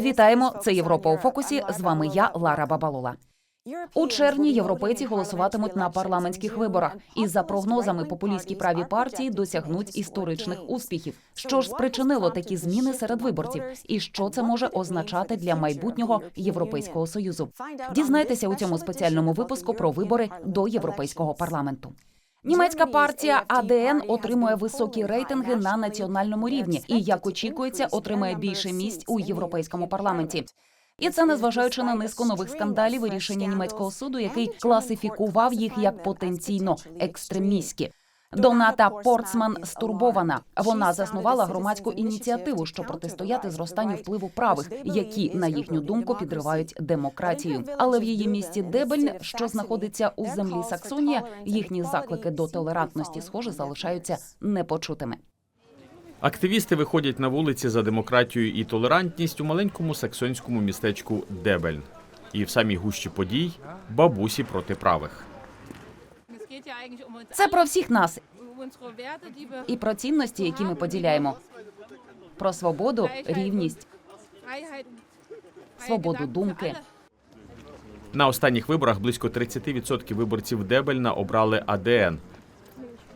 Вітаємо! Це Європа у фокусі. З вами я, Лара Бабалола. У червні європейці голосуватимуть на парламентських виборах, і за прогнозами популістські праві партії досягнуть історичних успіхів. Що ж спричинило такі зміни серед виборців, і що це може означати для майбутнього європейського союзу? Дізнайтеся у цьому спеціальному випуску про вибори до європейського парламенту. Німецька партія АДН отримує високі рейтинги на національному рівні і, як очікується, отримає більше місць у європейському парламенті. І це незважаючи на низку нових скандалів і рішення німецького суду, який класифікував їх як потенційно екстремістські. Доната Портсман стурбована. Вона заснувала громадську ініціативу, щоб протистояти зростанню впливу правих, які на їхню думку підривають демократію. Але в її місті Дебельн, що знаходиться у землі Саксонія, їхні заклики до толерантності, схоже, залишаються непочутими. Активісти виходять на вулиці за демократію і толерантність у маленькому саксонському містечку Дебельн. І в самій гущі подій бабусі проти правих. Це про всіх нас і про цінності, які ми поділяємо. Про свободу, рівність, свободу думки. На останніх виборах близько 30% виборців Дебельна обрали АДН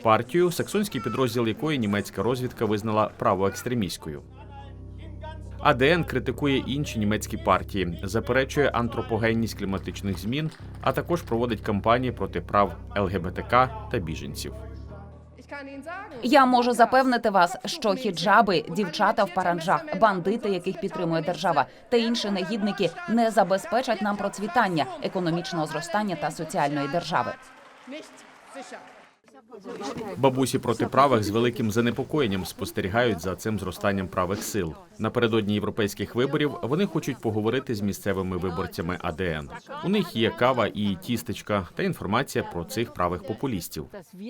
партію, саксонський підрозділ якої німецька розвідка визнала правоекстремістською. АДН критикує інші німецькі партії, заперечує антропогенність кліматичних змін, а також проводить кампанії проти прав ЛГБТК та біженців. Я можу запевнити вас, що хіджаби, дівчата в паранджах, бандити, яких підтримує держава, та інші негідники не забезпечать нам процвітання, економічного зростання та соціальної держави. Бабусі проти правих з великим занепокоєнням спостерігають за цим зростанням правих сил. Напередодні європейських виборів вони хочуть поговорити з місцевими виборцями АДН. У них є кава і тістечка та інформація про цих правих популістів.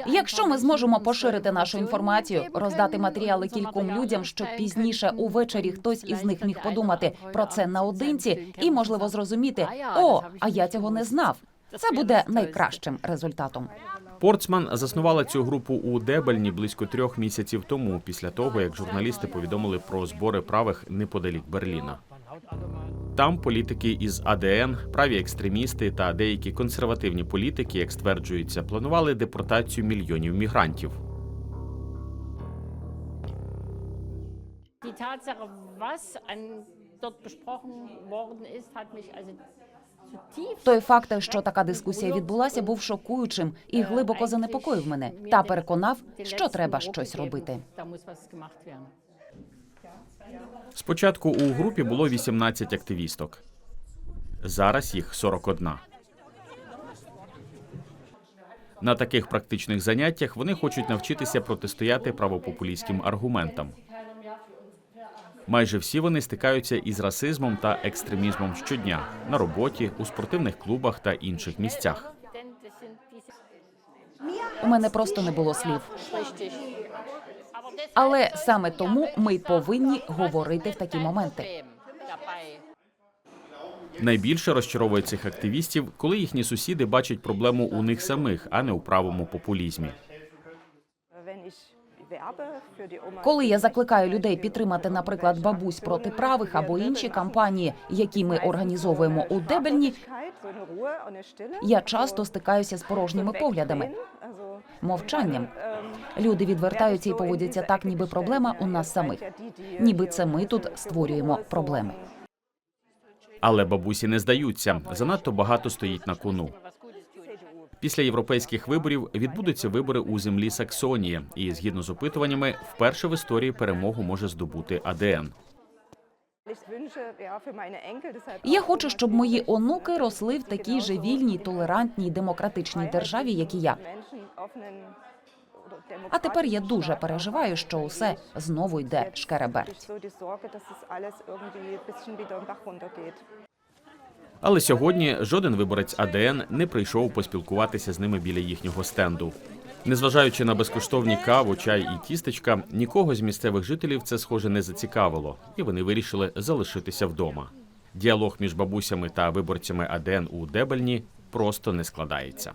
Якщо ми зможемо поширити нашу інформацію, роздати матеріали кільком людям, щоб пізніше увечері хтось із них міг подумати про це наодинці і можливо зрозуміти, о, а я цього не знав. Це буде найкращим результатом. Портсман заснувала цю групу у Дебельні близько трьох місяців тому, після того як журналісти повідомили про збори правих неподалік Берліна. Там політики із АДН, праві екстремісти та деякі консервативні політики, як стверджується, планували депортацію мільйонів мігрантів. Die Tatsache, was an Той факт, що така дискусія відбулася, був шокуючим і глибоко занепокоїв мене та переконав, що треба щось робити. Спочатку у групі було 18 активісток. Зараз їх 41. На таких практичних заняттях вони хочуть навчитися протистояти правопопулістським аргументам. Майже всі вони стикаються із расизмом та екстремізмом щодня на роботі, у спортивних клубах та інших місцях. У мене просто не було слів. Але саме тому ми повинні говорити в такі моменти. Найбільше розчаровує цих активістів, коли їхні сусіди бачать проблему у них самих, а не у правому популізмі. Коли я закликаю людей підтримати, наприклад, бабусь проти правих або інші кампанії, які ми організовуємо у Дебельні, я часто стикаюся з порожніми поглядами, мовчанням. Люди відвертаються і поводяться так, ніби проблема у нас самих. Ніби це ми тут створюємо проблеми. Але бабусі не здаються. Занадто багато стоїть на кону. Після європейських виборів відбудуться вибори у землі Саксонії, і згідно з опитуваннями, вперше в історії перемогу може здобути АДН. Я хочу, щоб мої онуки росли в такій же вільній, толерантній, демократичній державі, як і я. А тепер я дуже переживаю, що усе знову йде шкереберть. Але сьогодні жоден виборець АДН не прийшов поспілкуватися з ними біля їхнього стенду. Незважаючи на безкоштовні каву, чай і тістечка, нікого з місцевих жителів це схоже не зацікавило, і вони вирішили залишитися вдома. Діалог між бабусями та виборцями АДН у Дебельні просто не складається.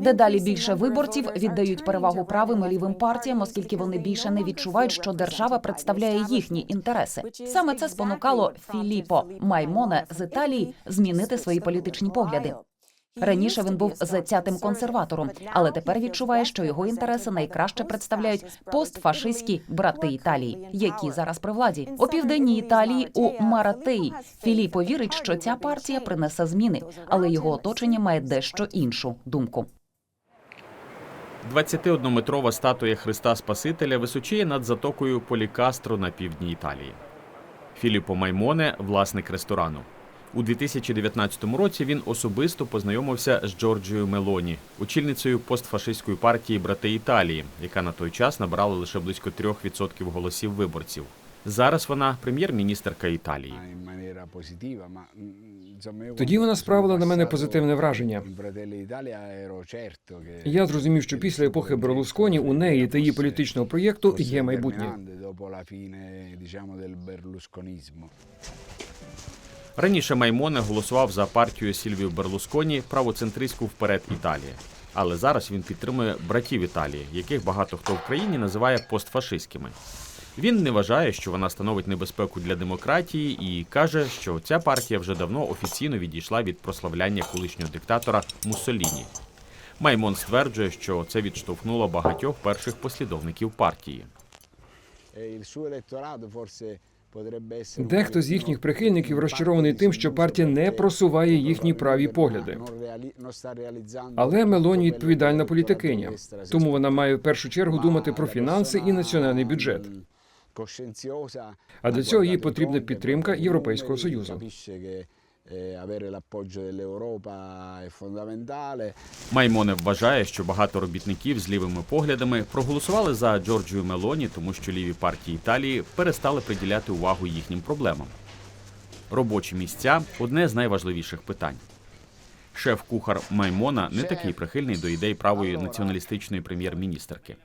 Дедалі більше виборців віддають перевагу правим і лівим партіям, оскільки вони більше не відчувають, що держава представляє їхні інтереси. Саме це спонукало Філіппо Маймоне з Італії змінити свої політичні погляди. Раніше він був затятим консерватором, але тепер відчуває, що його інтереси найкраще представляють постфашистські брати Італії, які зараз при владі у південній Італії у Маратеї. Філіппо вірить, що ця партія принесе зміни, але його оточення має дещо іншу думку. 21-метрова статуя Христа Спасителя височіє над затокою Полікастро на півдні Італії. Філіппо Маймоне власник ресторану. У 2019 році він особисто познайомився з Джорджією Мелоні, очільницею постфашистської партії Брати Італії, яка на той час набрала лише близько 3% голосів виборців. Зараз вона прем'єр-міністерка Італії. Тоді вона справила на мене позитивне враження. Я зрозумів, що після епохи Берлусконі у неї та її політичного проєкту є майбутнє. Раніше Маймоне голосував за партію Сільвію Берлусконі правоцентристську вперед Італія. Але зараз він підтримує братів Італії, яких багато хто в країні називає постфашистськими. Він не вважає, що вона становить небезпеку для демократії, і каже, що ця партія вже давно офіційно відійшла від прославляння колишнього диктатора Муссоліні. Маймон стверджує, що це відштовхнуло багатьох перших послідовників партії. Дехто з їхніх прихильників розчарований тим, що партія не просуває їхні праві погляди. Але Мелоні відповідальна політикиня, тому вона має в першу чергу думати про фінанси і національний бюджет. А для цього їй потрібна підтримка Європейського Союзу. eh. Маймоне вважає, що багато робітників з лівими поглядами проголосували за Джорджію Мелоні, тому що ліві партії Італії перестали приділяти увагу їхнім проблемам. Робочі місця одне з найважливіших питань. Шеф-кухар Маймона не такий прихильний до ідей правої націоналістичної прем'єр-міністерки.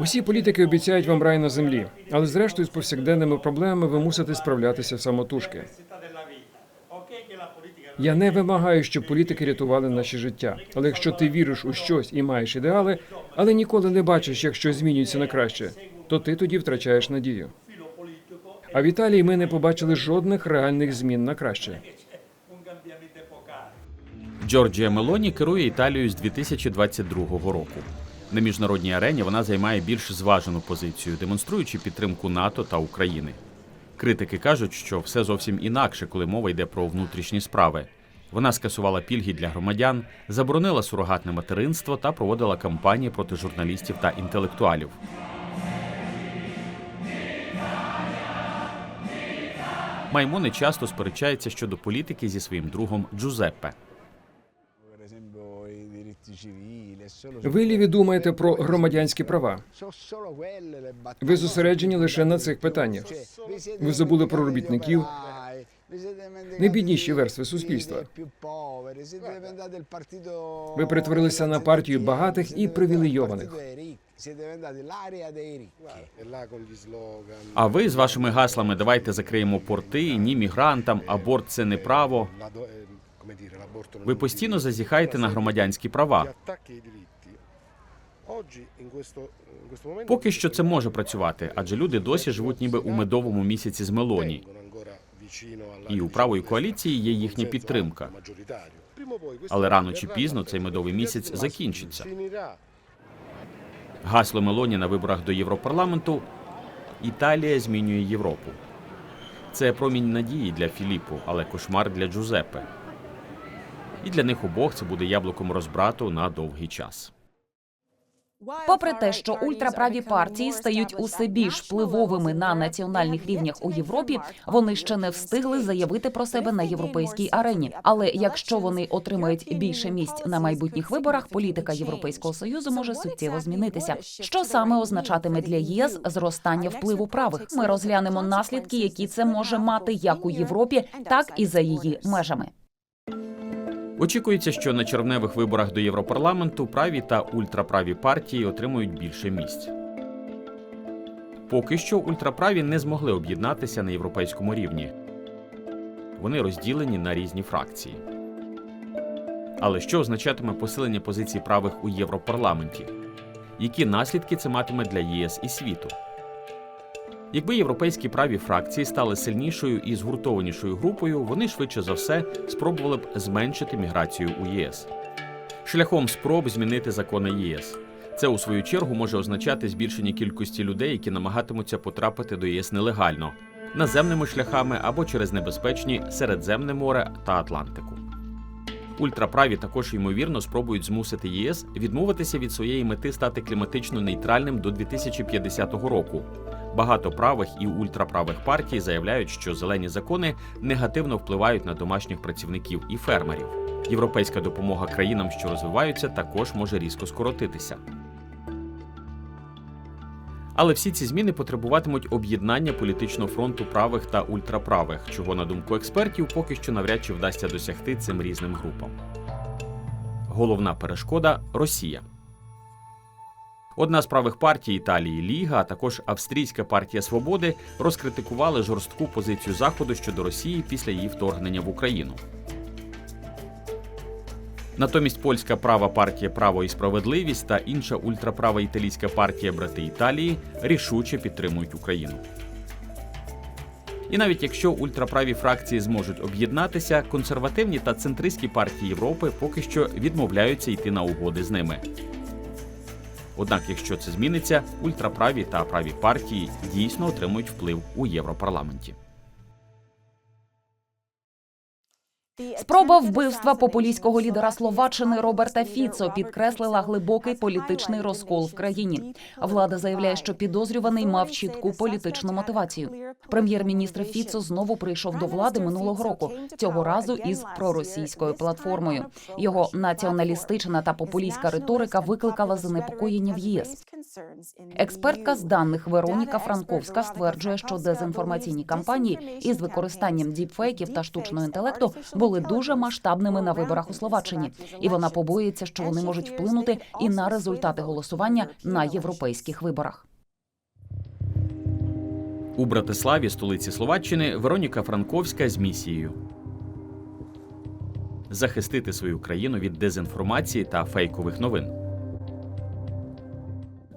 Усі політики обіцяють вам рай на землі, але зрештою з повсякденними проблемами ви мусите справлятися самотужки. Я не вимагаю, щоб політики рятували наші життя. Але якщо ти віриш у щось і маєш ідеали, але ніколи не бачиш, як щось змінюється на краще, то ти тоді втрачаєш надію. А в Італії ми не побачили жодних реальних змін на краще. Джорджія Мелоні керує Італією з 2022 року. На міжнародній арені вона займає більш зважену позицію, демонструючи підтримку НАТО та України. Критики кажуть, що все зовсім інакше, коли мова йде про внутрішні справи. Вона скасувала пільги для громадян, заборонила сурогатне материнство та проводила кампанії проти журналістів та інтелектуалів. Маймоне часто сперечається щодо політики зі своїм другом Джузеппе. Ви ліві думаєте про громадянські права. Ви зосереджені лише на цих питаннях. Ви забули про робітників, найбідніші верстви суспільства. Ви перетворилися на партію багатих і привілейованих. А ви з вашими гаслами давайте закриємо порти, ні мігрантам, аборт це не право. Ви постійно зазіхаєте на громадянські права. Поки що це може працювати, адже люди досі живуть ніби у медовому місяці з Мелоні. І у правої коаліції є їхня підтримка. Але рано чи пізно цей медовий місяць закінчиться. Гасло Мелоні на виборах до Європарламенту Італія змінює Європу. Це промінь надії для Філіппу, але кошмар для Джузеппе. І для них обох це буде яблуком розбрату на довгий час. Попри те, що ультраправі партії стають усе більш впливовими на національних рівнях у Європі, вони ще не встигли заявити про себе на європейській арені. Але якщо вони отримають більше місць на майбутніх виборах, політика Європейського союзу може суттєво змінитися. Що саме означатиме для ЄС зростання впливу правих? Ми розглянемо наслідки, які це може мати як у Європі, так і за її межами. Очікується, що на червневих виборах до Європарламенту праві та ультраправі партії отримують більше місць. Поки що ультраправі не змогли об'єднатися на європейському рівні. Вони розділені на різні фракції. Але що означатиме посилення позицій правих у Європарламенті? Які наслідки це матиме для ЄС і світу? Якби європейські праві фракції стали сильнішою і згуртованішою групою, вони швидше за все спробували б зменшити міграцію у ЄС. Шляхом спроб змінити закони ЄС. Це у свою чергу може означати збільшення кількості людей, які намагатимуться потрапити до ЄС нелегально, наземними шляхами або через небезпечні Середземне море та Атлантику. Ультраправі також ймовірно спробують змусити ЄС відмовитися від своєї мети стати кліматично нейтральним до 2050 року. Багато правих і ультраправих партій заявляють, що зелені закони негативно впливають на домашніх працівників і фермерів. Європейська допомога країнам, що розвиваються, також може різко скоротитися. Але всі ці зміни потребуватимуть об'єднання політичного фронту правих та ультраправих, чого, на думку експертів, поки що навряд чи вдасться досягти цим різним групам. Головна перешкода Росія. Одна з правих партій Італії Ліга, а також Австрійська партія Свободи розкритикували жорстку позицію Заходу щодо Росії після її вторгнення в Україну. Натомість польська права партія Право і справедливість та інша ультраправа італійська партія Брати Італії рішуче підтримують Україну. І навіть якщо ультраправі фракції зможуть об'єднатися, консервативні та центристські партії Європи поки що відмовляються йти на угоди з ними. Однак, якщо це зміниться, ультраправі та праві партії дійсно отримують вплив у Європарламенті. Спроба вбивства популістського лідера Словаччини Роберта Фіцо підкреслила глибокий політичний розкол в країні. Влада заявляє, що підозрюваний мав чітку політичну мотивацію. Прем'єр-міністр Фіцо знову прийшов до влади минулого року. Цього разу із проросійською платформою. Його націоналістична та популістська риторика викликала занепокоєння в ЄС. Експертка з даних Вероніка Франковська стверджує, що дезінформаційні кампанії із використанням діпфейків та штучного інтелекту були дуже масштабними на виборах у Словаччині, і вона побоюється, що вони можуть вплинути і на результати голосування на європейських виборах. У Братиславі, столиці Словаччини, Вероніка Франковська з місією захистити свою країну від дезінформації та фейкових новин.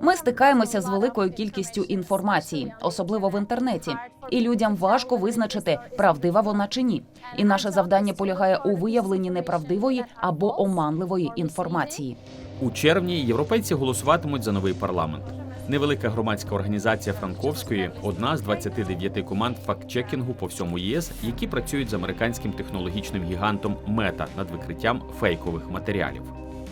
Ми стикаємося з великою кількістю інформації, особливо в інтернеті, і людям важко визначити, правдива вона чи ні. І наше завдання полягає у виявленні неправдивої або оманливої інформації. У червні європейці голосуватимуть за новий парламент. Невелика громадська організація Франковської одна з 29 команд фактчекінгу по всьому ЄС, які працюють з американським технологічним гігантом Мета над викриттям фейкових матеріалів.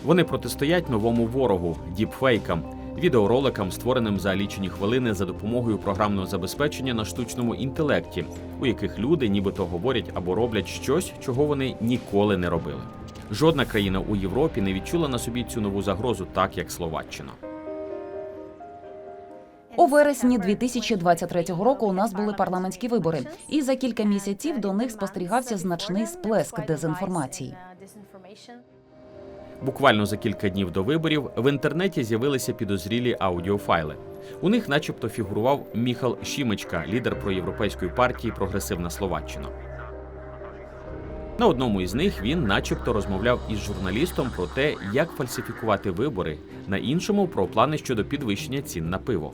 Вони протистоять новому ворогу діпфейкам, відеороликам, створеним за лічені хвилини за допомогою програмного забезпечення на штучному інтелекті, у яких люди нібито говорять або роблять щось, чого вони ніколи не робили. Жодна країна у Європі не відчула на собі цю нову загрозу, так як Словаччина. У вересні 2023 року у нас були парламентські вибори, і за кілька місяців до них спостерігався значний сплеск дезінформації. Буквально за кілька днів до виборів в інтернеті з'явилися підозрілі аудіофайли. У них, начебто, фігурував Міхал Шімечка, лідер проєвропейської партії Прогресивна Словаччина. На одному із них він, начебто, розмовляв із журналістом про те, як фальсифікувати вибори, на іншому про плани щодо підвищення цін на пиво.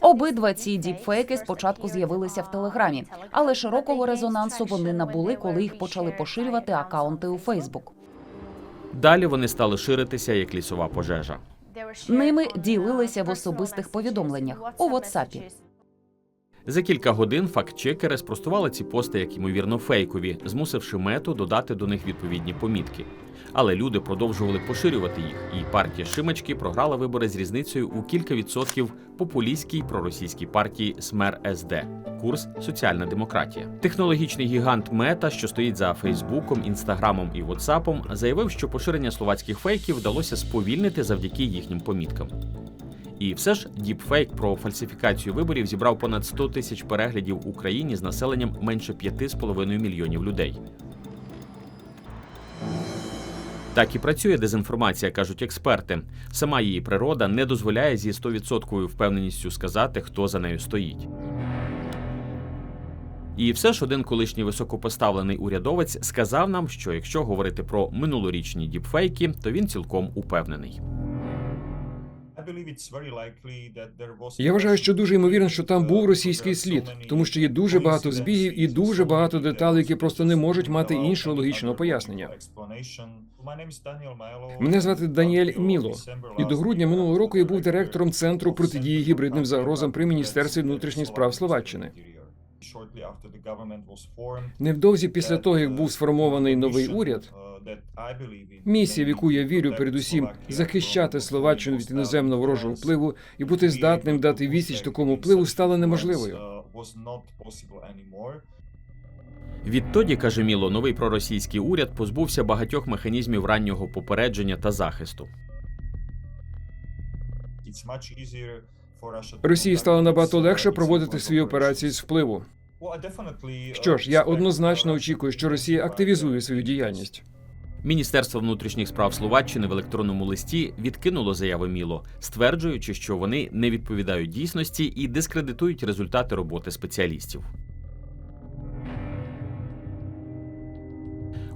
Обидва ці діпфейки спочатку з'явилися в телеграмі, але широкого резонансу вони набули, коли їх почали поширювати акаунти у Фейсбук. Далі вони стали ширитися як лісова пожежа. Ними ділилися в особистих повідомленнях у WhatsApp. За кілька годин фактчекери спростували ці пости як ймовірно фейкові, змусивши мету додати до них відповідні помітки. Але люди продовжували поширювати їх, і партія Шимачки програла вибори з різницею у кілька відсотків популістській проросійській партії Смер СД. Курс Соціальна демократія. Технологічний гігант Мета, що стоїть за Фейсбуком, Інстаграмом і Ватсапом, заявив, що поширення словацьких фейків вдалося сповільнити завдяки їхнім поміткам. І все ж діпфейк про фальсифікацію виборів зібрав понад 100 тисяч переглядів в Україні з населенням менше 5,5 мільйонів людей. Так і працює дезінформація, кажуть експерти. Сама її природа не дозволяє зі 100% впевненістю сказати, хто за нею стоїть. І все ж один колишній високопоставлений урядовець сказав нам, що якщо говорити про минулорічні діпфейки, то він цілком упевнений. Я вважаю, що дуже ймовірно, що там був російський слід, тому що є дуже багато збігів і дуже багато деталей, які просто не можуть мати іншого логічного пояснення. Мене звати Даніель Міло, і до грудня минулого року я був директором центру протидії гібридним загрозам при міністерстві внутрішніх справ Словаччини. Невдовзі після того, як був сформований новий уряд, місія, в яку я вірю, передусім захищати Словаччину від іноземного ворожого впливу і бути здатним дати відсіч такому впливу, стала неможливою. Відтоді, каже Міло, новий проросійський уряд позбувся багатьох механізмів раннього попередження та захисту. Росії стало набагато легше проводити свої операції з впливу. Що ж, я однозначно очікую, що Росія активізує свою діяльність. Міністерство внутрішніх справ Словаччини в електронному листі відкинуло заяви Міло, стверджуючи, що вони не відповідають дійсності і дискредитують результати роботи спеціалістів.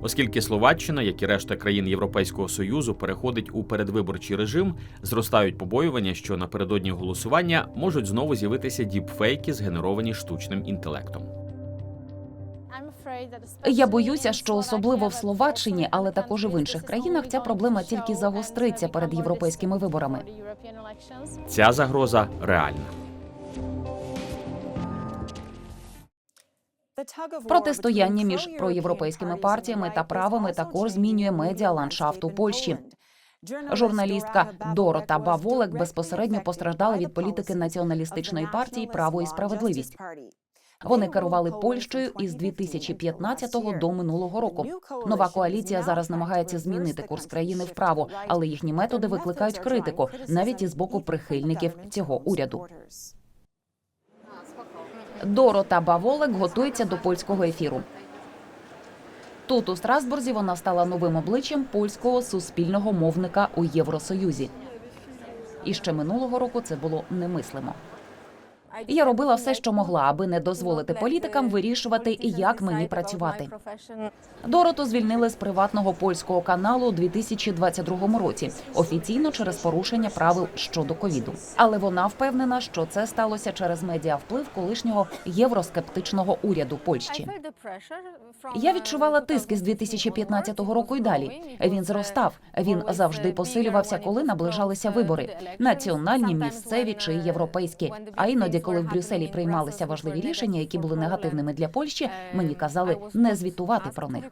Оскільки Словаччина, як і решта країн Європейського союзу, переходить у передвиборчий режим, зростають побоювання, що напередодні голосування можуть знову з'явитися діпфейки, згенеровані штучним інтелектом. Я боюся, що особливо в Словаччині, але також і в інших країнах ця проблема тільки загостриться перед європейськими виборами. Ця загроза реальна. Протистояння між проєвропейськими партіями та правими також змінює медіа ландшафт у Польщі. Журналістка Дорота Баволек безпосередньо постраждала від політики націоналістичної партії Право і справедливість. Вони керували Польщею із 2015 до минулого року. Нова коаліція зараз намагається змінити курс країни вправо, але їхні методи викликають критику навіть із боку прихильників цього уряду. Дорота Баволек готується до польського ефіру. Тут у Страсбурзі вона стала новим обличчям польського суспільного мовника у Євросоюзі. І ще минулого року це було немислимо. Я робила все, що могла, аби не дозволити політикам вирішувати, як мені працювати. Дороту звільнили з приватного польського каналу у 2022 році, офіційно через порушення правил щодо ковіду. Але вона впевнена, що це сталося через медіавплив колишнього євроскептичного уряду Польщі. Я відчувала тиск із 2015 року і далі. Він зростав. Він завжди посилювався, коли наближалися вибори національні, місцеві чи європейські. А іноді, коли в Брюсселі приймалися важливі рішення, які були негативними для Польщі, мені казали не звітувати про них.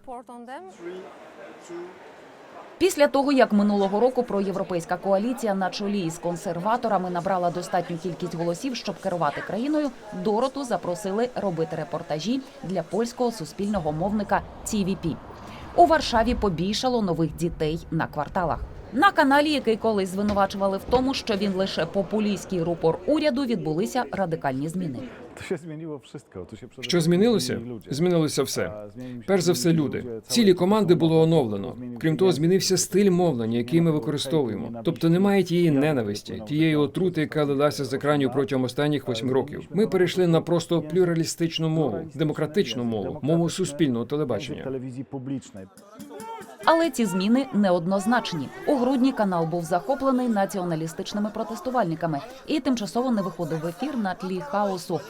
Після того, як минулого року проєвропейська коаліція на чолі із консерваторами набрала достатню кількість голосів, щоб керувати країною, Дороту запросили робити репортажі для польського суспільного мовника TVP. У Варшаві побільшало нових дітей на кварталах. На каналі, який колись звинувачували в тому, що він лише популістський рупор уряду, відбулися радикальні зміни. Що змінилося? Змінилося все. Перш за все, люди. Цілі команди було оновлено. Крім того, змінився стиль мовлення, який ми використовуємо. Тобто немає тієї ненависті, тієї отрути, яка лилася з екранів протягом останніх восьми років. Ми перейшли на просто плюралістичну мову, демократичну мову, мову суспільного телебачення. Але ці зміни неоднозначні. У грудні канал був захоплений націоналістичними протестувальниками і тимчасово не виходив в ефір на тлі хаосу.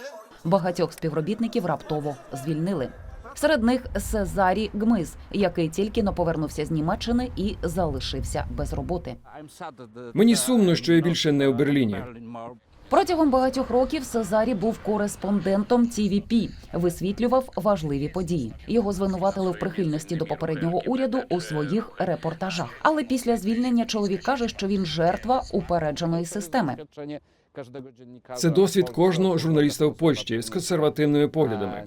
Багатьох співробітників раптово звільнили. Серед них Сезарі Гмиз, який тільки но повернувся з Німеччини і залишився без роботи. Мені сумно, що я більше не у Берліні. Протягом багатьох років Сезарі був кореспондентом TVP, висвітлював важливі події. Його звинуватили в прихильності до попереднього уряду у своїх репортажах. Але після звільнення чоловік каже, що він жертва упередженої системи. Це досвід кожного журналіста в Польщі з консервативними поглядами.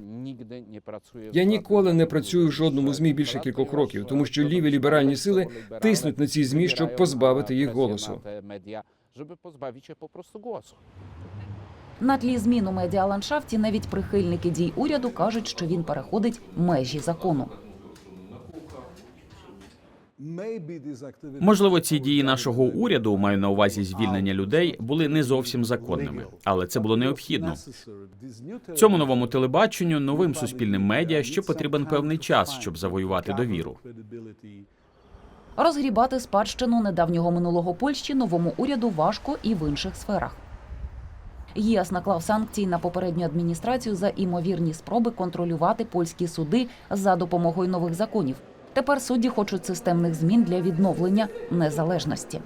Я ніколи не працюю в жодному змі більше кількох років, тому що ліві ліберальні сили тиснуть на ці змі, щоб позбавити їх голосу. Pozbawić je po prostu głosu. На тлі змін у медіаландшафті навіть прихильники дій уряду кажуть, що він переходить межі закону. Можливо, ці дії нашого уряду, маю на увазі звільнення людей, були не зовсім законними, але це було необхідно. Цьому новому телебаченню, новим суспільним медіа ще потрібен певний час, щоб завоювати довіру. Розгрібати спадщину недавнього минулого Польщі новому уряду важко і в інших сферах. ЄС наклав санкції на попередню адміністрацію за імовірні спроби контролювати польські суди за допомогою нових законів. Тепер судді хочуть системних змін для відновлення незалежності.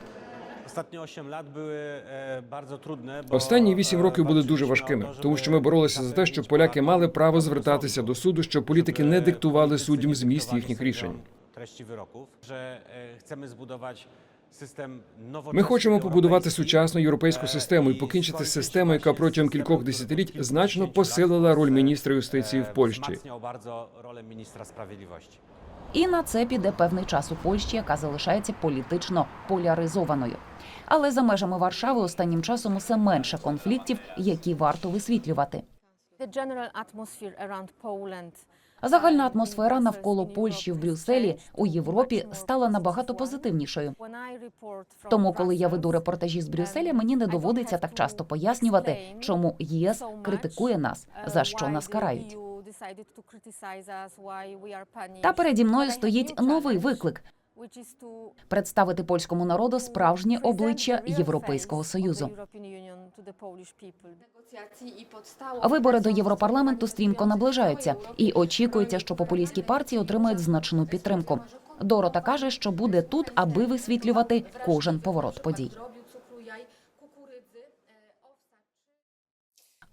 Ostatnie 8 lat były e, Останні вісім e, років були дуже важкими, тому що ми боролися за те, щоб поляки мали право звертатися до суду, щоб політики не диктували суддям зміст їхніх рішень. Treści wyroków, że e, chcemy zbudować system Ми хочемо побудувати сучасну європейську e, систему і покінчити з системою, яка протягом кількох десятиліть значно посилила роль e, міністра юстиції в Польщі. rolę ministra. І на це піде певний час у Польщі, яка залишається політично поляризованою. Але за межами Варшави останнім часом усе менше конфліктів, які варто висвітлювати. Загальна атмосфера навколо Польщі в Брюсселі у Європі стала набагато позитивнішою. Тому, коли я веду репортажі з Брюсселя, мені не доводиться так часто пояснювати, чому ЄС критикує нас, за що нас карають. Та переді мною стоїть новий виклик представити польському народу справжнє обличчя Європейського союзу. Вибори до Європарламенту стрімко наближаються, і очікується, що популістські партії отримають значну підтримку. Дорота каже, що буде тут, аби висвітлювати кожен поворот подій.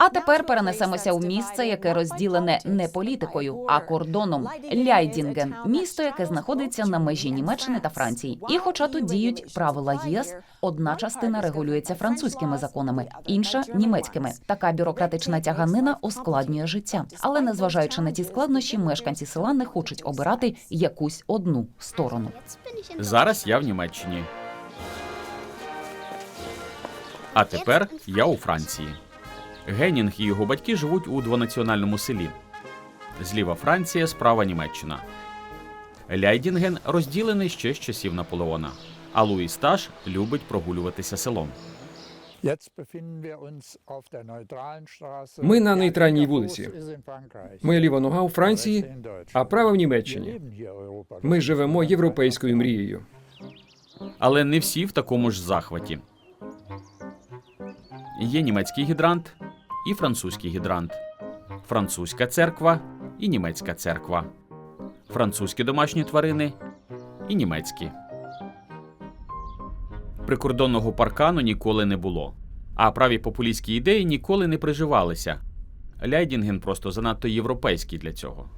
А тепер перенесемося у місце, яке розділене не політикою, а кордоном Ляйдінген, місто, яке знаходиться на межі Німеччини та Франції. І, хоча тут діють правила ЄС, одна частина регулюється французькими законами, інша німецькими. Така бюрократична тяганина ускладнює життя. Але незважаючи на ці складнощі, мешканці села не хочуть обирати якусь одну сторону. Зараз я в Німеччині. А тепер я у Франції. Генінг і його батьки живуть у двонаціональному селі. Зліва Франція, справа Німеччина. Ляйдінген розділений ще з часів Наполеона. А Луї Сташ любить прогулюватися селом. Ми на нейтральній вулиці. Моя ліва нога у Франції, а права в Німеччині. Ми живемо європейською мрією. Але не всі в такому ж захваті. Є німецький гідрант і французький гідрант, французька церква і німецька церква, французькі домашні тварини і німецькі. Прикордонного паркану ніколи не було, а праві популістські ідеї ніколи не приживалися. Ляйдінген просто занадто європейський для цього.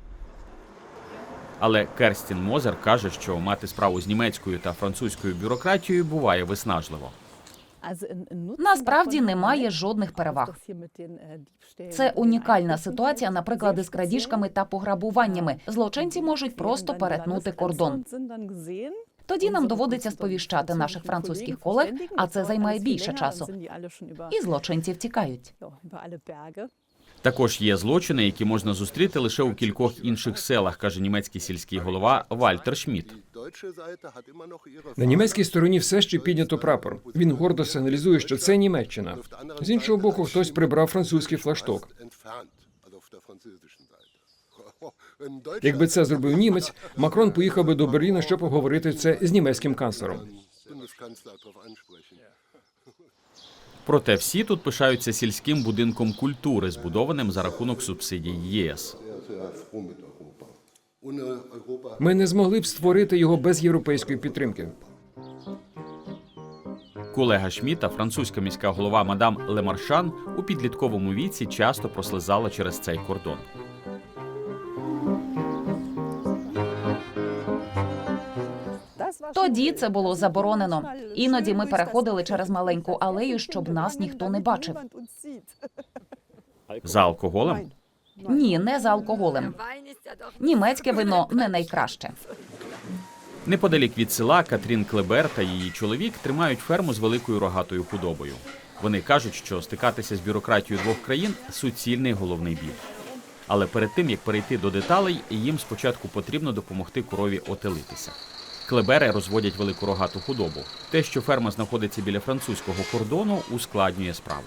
Але Керстін Мозер каже, що мати справу з німецькою та французькою бюрократією буває виснажливо. Насправді немає жодних переваг. Це унікальна ситуація, наприклад, із крадіжками та пограбуваннями. Злочинці можуть просто перетнути кордон. Тоді нам доводиться сповіщати наших французьких колег, а це займає більше часу. І злочинці втікають. Також є злочини, які можна зустріти лише у кількох інших селах, каже німецький сільський голова Вальтер Шмідт. На німецькій стороні все ще піднято прапор. Він гордо сигналізує, що це Німеччина. З іншого боку, хтось прибрав французький флагшток. Якби це зробив німець, Макрон поїхав би до Берліна, щоб обговорити це з німецьким канцлером. Проте всі тут пишаються сільським будинком культури, збудованим за рахунок субсидій ЄС. Ми не змогли б створити його без європейської підтримки. Колега Шміта, французька міська голова мадам Лемаршан, у підлітковому віці часто прослизала через цей кордон. Тоді це було заборонено. Іноді ми переходили через маленьку алею, щоб нас ніхто не бачив. За алкоголем Ні, не за алкоголем. Німецьке вино не найкраще. неподалік від села Катрін Клебер та її чоловік тримають ферму з великою рогатою худобою. Вони кажуть, що стикатися з бюрократією двох країн суцільний головний біль. Але перед тим як перейти до деталей, їм спочатку потрібно допомогти корові отелитися. Клебери розводять велику рогату худобу. Те, що ферма знаходиться біля французького кордону, ускладнює справу.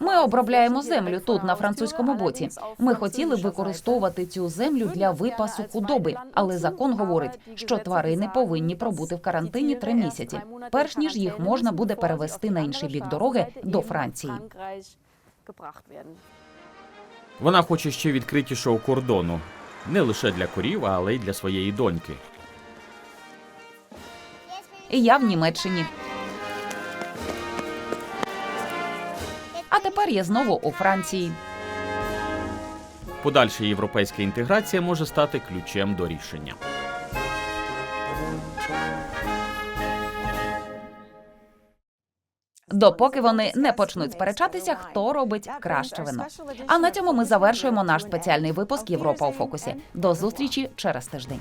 Ми обробляємо землю тут, на французькому боці. Ми хотіли використовувати цю землю для випасу худоби, але закон говорить, що тварини повинні пробути в карантині три місяці, перш ніж їх можна буде перевести на інший бік дороги до Франції. Вона хоче ще відкритішого кордону не лише для корів, але й для своєї доньки. І я в Німеччині. А тепер я знову у Франції. Подальша європейська інтеграція може стати ключем до рішення. Допоки вони не почнуть сперечатися, хто робить краще вино. А на цьому ми завершуємо наш спеціальний випуск Європа у фокусі. До зустрічі через тиждень.